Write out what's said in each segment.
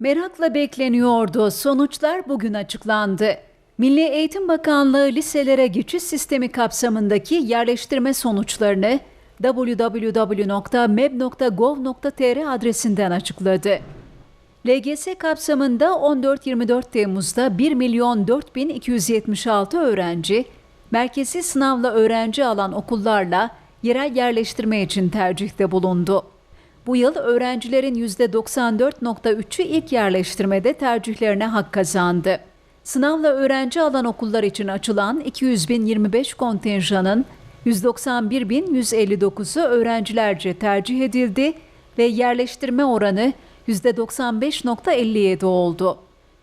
Merakla bekleniyordu. Sonuçlar bugün açıklandı. Milli Eğitim Bakanlığı liselere geçiş sistemi kapsamındaki yerleştirme sonuçlarını www.meb.gov.tr adresinden açıkladı. LGS kapsamında 14-24 Temmuz'da 1 milyon 4276 öğrenci, merkezi sınavla öğrenci alan okullarla yerel yerleştirme için tercihte bulundu. Bu yıl öğrencilerin %94.3'ü ilk yerleştirmede tercihlerine hak kazandı. Sınavla öğrenci alan okullar için açılan 200.025 kontenjanın 191.159'u öğrencilerce tercih edildi ve yerleştirme oranı %95.57 oldu.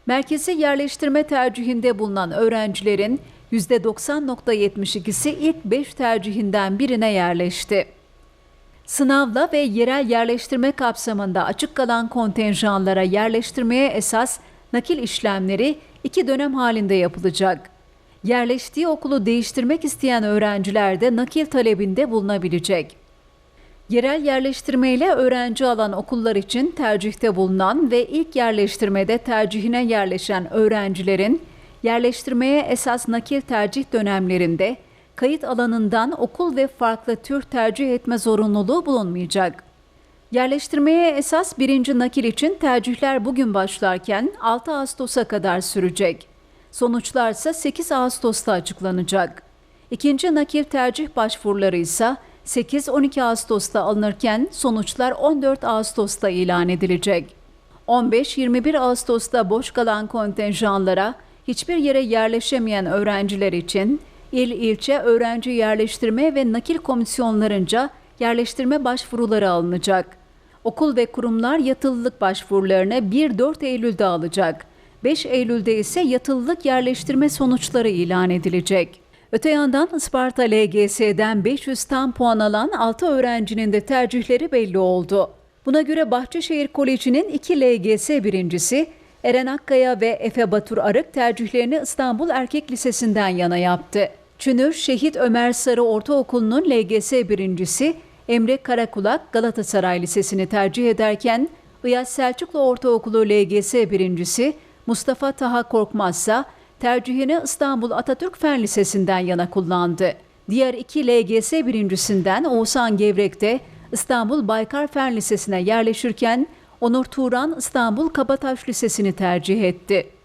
Merkezi yerleştirme tercihinde bulunan öğrencilerin %90.72'si ilk 5 tercihinden birine yerleşti. Sınavla ve yerel yerleştirme kapsamında açık kalan kontenjanlara yerleştirmeye esas nakil işlemleri iki dönem halinde yapılacak. Yerleştiği okulu değiştirmek isteyen öğrenciler de nakil talebinde bulunabilecek. Yerel yerleştirme ile öğrenci alan okullar için tercihte bulunan ve ilk yerleştirmede tercihine yerleşen öğrencilerin yerleştirmeye esas nakil tercih dönemlerinde kayıt alanından okul ve farklı tür tercih etme zorunluluğu bulunmayacak. Yerleştirmeye esas birinci nakil için tercihler bugün başlarken 6 Ağustos'a kadar sürecek. Sonuçlar ise 8 Ağustos'ta açıklanacak. İkinci nakil tercih başvuruları ise 8-12 Ağustos'ta alınırken sonuçlar 14 Ağustos'ta ilan edilecek. 15-21 Ağustos'ta boş kalan kontenjanlara hiçbir yere yerleşemeyen öğrenciler için il ilçe öğrenci yerleştirme ve nakil komisyonlarınca yerleştirme başvuruları alınacak. Okul ve kurumlar yatılılık başvurularını 1-4 Eylül'de alacak. 5 Eylül'de ise yatılılık yerleştirme sonuçları ilan edilecek. Öte yandan Isparta LGS'den 500 tam puan alan 6 öğrencinin de tercihleri belli oldu. Buna göre Bahçeşehir Koleji'nin 2 LGS birincisi Eren Akkaya ve Efe Batur Arık tercihlerini İstanbul Erkek Lisesi'nden yana yaptı. Çünür Şehit Ömer Sarı Ortaokulu'nun LGS birincisi Emre Karakulak Galatasaray Lisesi'ni tercih ederken İyaz Selçuklu Ortaokulu LGS birincisi Mustafa Taha Korkmazsa tercihini İstanbul Atatürk Fen Lisesi'nden yana kullandı. Diğer iki LGS birincisinden Oğuzhan Gevrek de İstanbul Baykar Fen Lisesi'ne yerleşirken Onur Turan İstanbul Kabataş Lisesi'ni tercih etti.